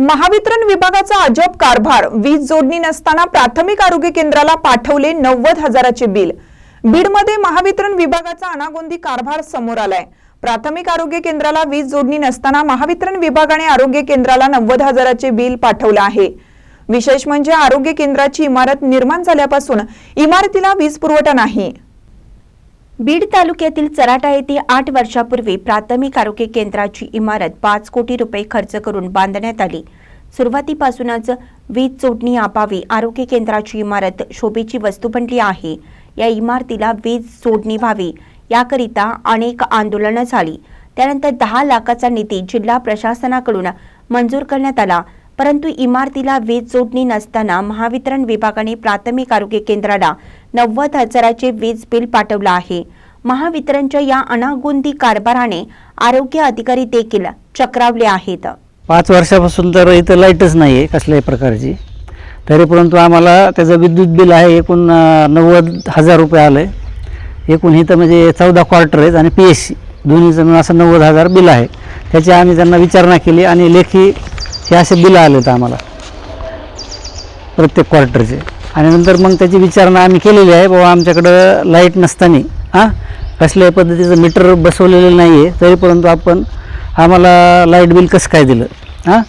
महावितरण विभागाचा अजब कारभार. वीज जोडणी नसताना प्राथमिक आरोग्य केंद्राला पाठवले नव्वद हजाराचे बिल. बीडमध्ये महावितरण विभागाचा अनागोंदी कारभार समोर आलाय. प्राथमिक आरोग्य केंद्राला वीज जोडणी नसताना महावितरण विभागाने आरोग्य केंद्राला नव्वद हजाराचे बिल पाठवलं आहे. विशेष म्हणजे आरोग्य केंद्राची इमारत निर्माण झाल्यापासून इमारतीला वीज पुरवठा नाही. बीड तालुक्यातील चराटा येथे आठ वर्षापूर्वी प्राथमिक आरोग्य केंद्राची इमारत पाच कोटी रुपये खर्च करून बांधण्यात आली. सुरुवातीपासूनच वीज जोडणी अभावी आरोग्य केंद्राची इमारत शोभेची वस्तू बनली आहे. या इमारतीला वीज जोडणी व्हावी याकरिता अनेक आंदोलनं झाली. त्यानंतर दहा लाखाचा निधी जिल्हा प्रशासनाकडून मंजूर करण्यात आला. परंतु इमारतीला वीज जोडणी नसताना महावितरण विभागाने प्राथमिक आरोग्य केंद्राला नव्वद हजाराचे वीज बिल पाठवलं आहे. महावितरणच्या या अनागोंदी कारभाराने आरोग्य अधिकारी देखील चक्रावले आहेत. पाच वर्षापासून तर इथं लाईटच नाही आहे कसल्याही प्रकारची. तरी परंतु आम्हाला त्याचं विद्युत बिल आहे एकूण नव्वद हजार रुपये आलं आहे एकूण इथं म्हणजे चौदा क्वार्टर आहेत आणि पी एस सी दोन्हीचं मिळून असं नव्वद हजार बिल आहे. त्याची आम्ही त्यांना विचारणा केली आणि लेखी हे असे बिल आलेत आम्हाला. प्रत्येक क्वार्टरचे आणि नंतर मग त्याची विचारणा आम्ही केलेली आहे बाबा आमच्याकडं लाइट नसताना हां? कसल्याही पद्धतीचं मीटर बसवलेलं नाही आहे तरी परंतु आपण आम्हाला लाइट बिल कसं काय दिलं हां?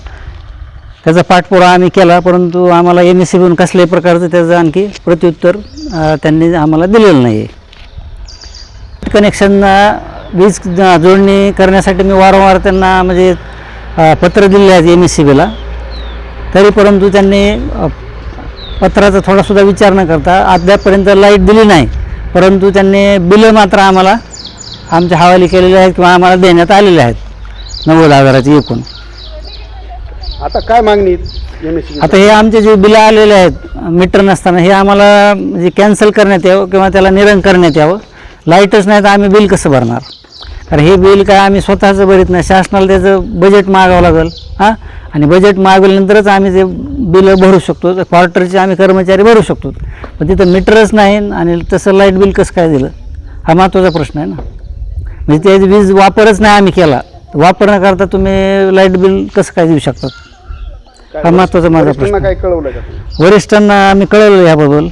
त्याचा पाठपुरा आम्ही केला परंतु आम्हाला एम एस सी बीहून कसल्याही प्रकारचं त्याचं आणखी प्रत्युत्तर त्यांनी आम्हाला दिलेलं नाही आहे कनेक्शन वीज जोडणी करण्यासाठी मी वारंवार त्यांना म्हणजे पत्र दिले आहेत एम एस सी बीला तरी परंतु त्यांनी पत्राचा थोडासुद्धा विचार न करता अद्यापपर्यंत लाइट दिली नाही. परंतु त्यांनी बिलं मात्र आम्हाला आमच्या हवाली केलेले आहेत किंवा आम्हाला देण्यात आलेले आहेत. नव्वद हजाराची एकूण. आता काय मागणी आता हे आमचे जे बिलं आलेले आहेत मीटर नसताना हे आम्हाला म्हणजे कॅन्सल करण्यात यावं किंवा त्याला निरंक करण्यात यावं लाईटच नाही तर आम्ही बिल कसं भरणार? कारण हे बिल काय आम्ही स्वतःचं भरीत नाही. शासनाला त्याचं बजेट मागावं लागेल हां? आणि बजेट मागवल्यानंतरच आम्ही ते बिलं भरू शकतो. क्वार्टरचे आम्ही कर्मचारी भरू शकतो. पण तिथं मीटरच नाही आणि तसं लाइट बिल कसं काय दिलं? हा महत्त्वाचा प्रश्न आहे ना. म्हणजे त्याची वीज वापरच नाही आम्ही केला. वापर न करता तुम्ही लाइट बिल कसं काय देऊ शकतात हा महत्त्वाचा माझा प्रश्न काय कळवलं का? वरिष्ठांना आम्ही कळवलं याबद्दल.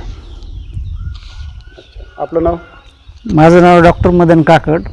आपलं नाव? माझं नाव डॉक्टर मदन काकड.